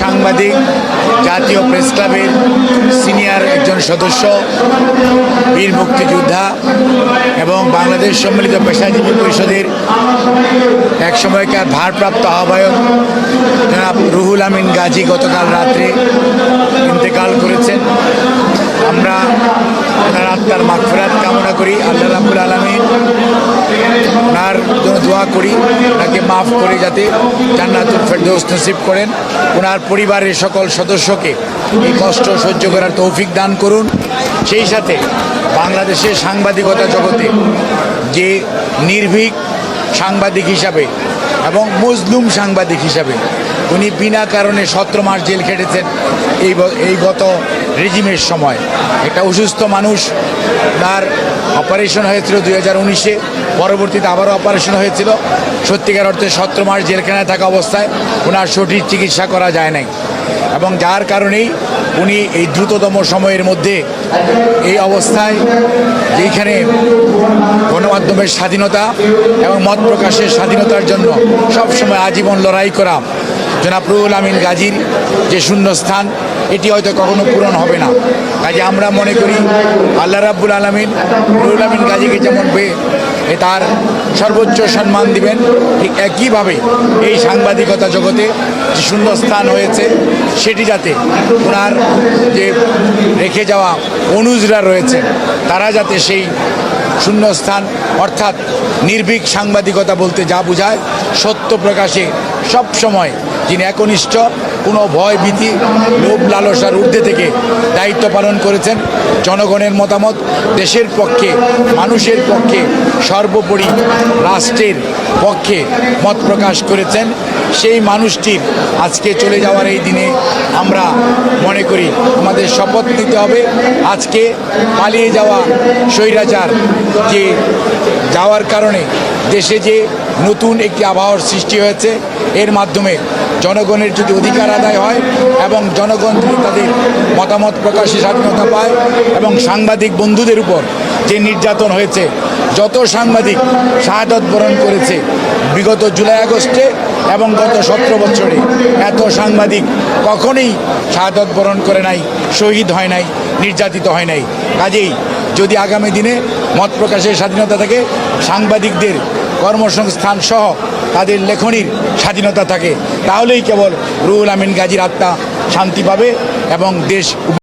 সাংবাদিক, জাতীয় প্রেস ক্লাবের সিনিয়র একজন সদস্য, বীর মুক্তিযোদ্ধা এবং বাংলাদেশ সম্মিলিত পেশাজীবী পরিষদের এক সময়কার ভারপ্রাপ্ত আহ্বায়ক জনাব রুহুল আমিন গাজী গতকাল রাত্রে ইন্তেকাল করেছেন। আমরা ওনার আত্মার মাগফিরাত কামনা করি। আল্লাহ রাবুল জন্য দোয়া করি, তাকে মাফ করে যাতে জান্নাতুল ফেরদৌস নসিব করেন। ওনার পরিবারের সকল সদস্যকে এই কষ্ট সহ্য করার তৌফিক দান করুন। সেই সাথে বাংলাদেশের সাংবাদিকতা জগতে যে নির্ভীক সাংবাদিক হিসাবে এবং মজলুম সাংবাদিক হিসাবে উনি বিনা কারণে সতেরো মাস জেল খেটেছেন এই এই গত রেজিমের সময়। একটা অসুস্থ মানুষ, তার অপারেশন হয়েছিল দুই হাজার উনিশে, পরবর্তীতে আবারও অপারেশন হয়েছিল। সত্যিকার অর্থে সতেরো মাস জেলখানায় থাকা অবস্থায় ওনার সঠিক চিকিৎসা করা যায় নাই। এবং যার কারণেই উনি এই দ্রুততম সময়ের মধ্যে এই অবস্থায় যেখানে গণমাধ্যমের স্বাধীনতা এবং মত প্রকাশের স্বাধীনতার জন্য সবসময় আজীবন লড়াই করা জনাব রুহুল আমিন গাজীর যে শূন্যস্থান, এটি হয়তো কখনো পূরণ হবে না। কাজে আমরা মনে করি, আল্লাহ রাব্বুল আলমিন রুহুল আমিন গাজীকে যেমন এ তার সর্বোচ্চ সম্মান দিবেন, ঠিক একইভাবে এই সাংবাদিকতা জগতে যে শূন্যস্থান হয়েছে, সেটি যাতে ওনার যে রেখে যাওয়া অনুজরা রয়েছে, তারা যাতে সেই শূন্যস্থান, অর্থাৎ নির্ভীক সাংবাদিকতা বলতে যা বোঝায়, সত্য প্রকাশে সব সময় যিনি একনিষ্ঠ, কোনো ভয় ভীতি, লোভ লালসার ঊর্ধ্বে থেকে দায়িত্ব পালন করেছেন। জনগণের মতামত দেশের পক্ষে, মানুষের পক্ষে সর্বোপরি রাষ্ট্রের পক্ষে মত প্রকাশ করেছেন। সেই মানুষটির আজকে চলে যাওয়ার এই দিনে আমরা মনে করি আমাদের শপথ নিতে হবে। আজকে পালিয়ে যাওয়া স্বৈরাচার যে যাওয়ার কারণে দেশে যে নতুন একটি আবহাওয়ার সৃষ্টি হয়েছে, এর মাধ্যমে জনগণের যদি অধিকার আদায় হয় এবং জনগণ যদি তাদের মতামত প্রকাশে স্বাধীনতা পায় এবং সাংবাদিক বন্ধুদের উপর যে নির্যাতন হয়েছে, যত সাংবাদিক শাহাদত বরণ করেছে, বিগত জুলাই আগস্টে এবং গত সতেরো বছরে, এত সাংবাদিক কখনোই শাহাদত বরণ করে নাই, শহীদ হয় নাই, নির্যাতিত হয় নাই। কাজেই যদি আগামী দিনে মত প্রকাশের স্বাধীনতা থাকে, সাংবাদিকদের কর্মসংস্থান সহ তাদের লেখনির স্বাধীনতা থাকে, তাহলেই কেবল রুহুল আমিন গাজীর আত্মা শান্তি পাবে এবং দেশ